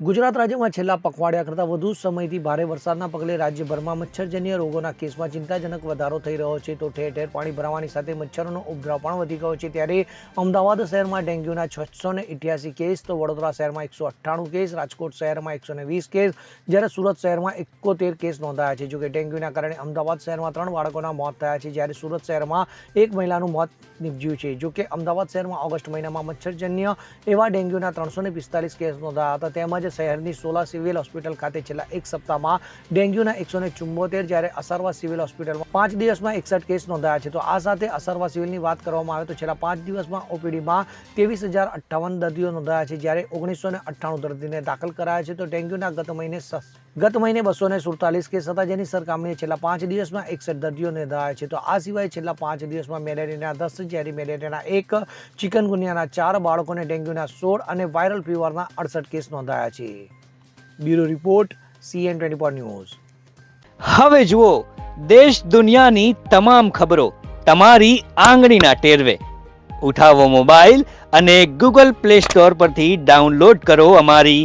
ગુજરાત રાજ્યમાં છેલ્લા પખવાડિયા કરતાં વધુ સમયથી ભારે વરસાદના પગલે રાજ્યભરમાં મચ્છરજન્ય રોગોના કેસમાં ચિંતાજનક વધારો થઈ રહ્યો છે તો ઠેર ઠેર પાણી ભરાવાની સાથે મચ્છરોનો ઉપદ્રવ પણ વધી ગયો છે. ત્યારે અમદાવાદ શહેરમાં ડેન્ગ્યુના છસો ને ઇઠ્યાસી કેસ, તો વડોદરા શહેરમાં એકસો અઠ્ઠાણું કેસ, રાજકોટ શહેરમાં એકસો ને વીસ કેસ, જ્યારે સુરત શહેરમાં એકોતેર કેસ નોંધાયા છે. જોકે ડેન્ગ્યુના કારણે અમદાવાદ શહેરમાં ત્રણ બાળકોના મોત થયા છે, જ્યારે સુરત શહેરમાં એક મહિલાનું મોત નીપજ્યું છે. જોકે અમદાવાદ શહેરમાં ઓગસ્ટ મહિનામાં મચ્છરજન્ય એવા ડેન્ગ્યુના ત્રણસો ને પિસ્તાલીસ કેસ નોંધાયા હતા. તેમજ શહેરની સોલા સિવિલ હોસ્પિટલ ખાતે છેલ્લા એક સપ્તાહમાં ડેન્ગ્યુના એકસો ને ચુંબોતેર જ્યારે અસરવા સિવિલ હોસ્પિટલમાં પાંચ દિવસમાં એકસઠ કેસ નોંધાયા છે. તો આ સાથે અસરવા સિવિલની વાત કરવામાં આવે તો છેલ્લા પાંચ દિવસમાં ઓપીડીમાં ત્રેવીસ હજાર અઠ્ઠાવન દર્દીઓ નોંધાયા છે. જ્યારે ઓગણીસો ને અઠ્ઠાણું દર્દીને દાખલ કરાયા છે. તો ડેન્ગ્યુના ગત મહિને ગત મહિને બસો ને સુડતાલીસ કેસ હતા જેની સરખામણીએ છેલ્લા પાંચ દિવસમાં એકસઠ દર્દીઓ નોંધાયા છે. તો આ સિવાય છેલ્લા પાંચ દિવસમાં મેલેરિયાના દસ જેરી મેલેરિયાના એક ચિકનગુનિયાના ચાર, બાળકોને ડેન્ગ્યુના સોળ અને વાયરલ ફીવરના અડસઠ કેસ નોંધાયા છે. Bureau report, CN twenty four news. હવે જુઓ, દેશ દુનિયાની તમામ ખબરો તમારી આંગળીના ટેરવે. ઉઠાવો મોબાઈલ અને ગૂગલ પ્લે સ્ટોર પરથી ડાઉનલોડ કરો અમારી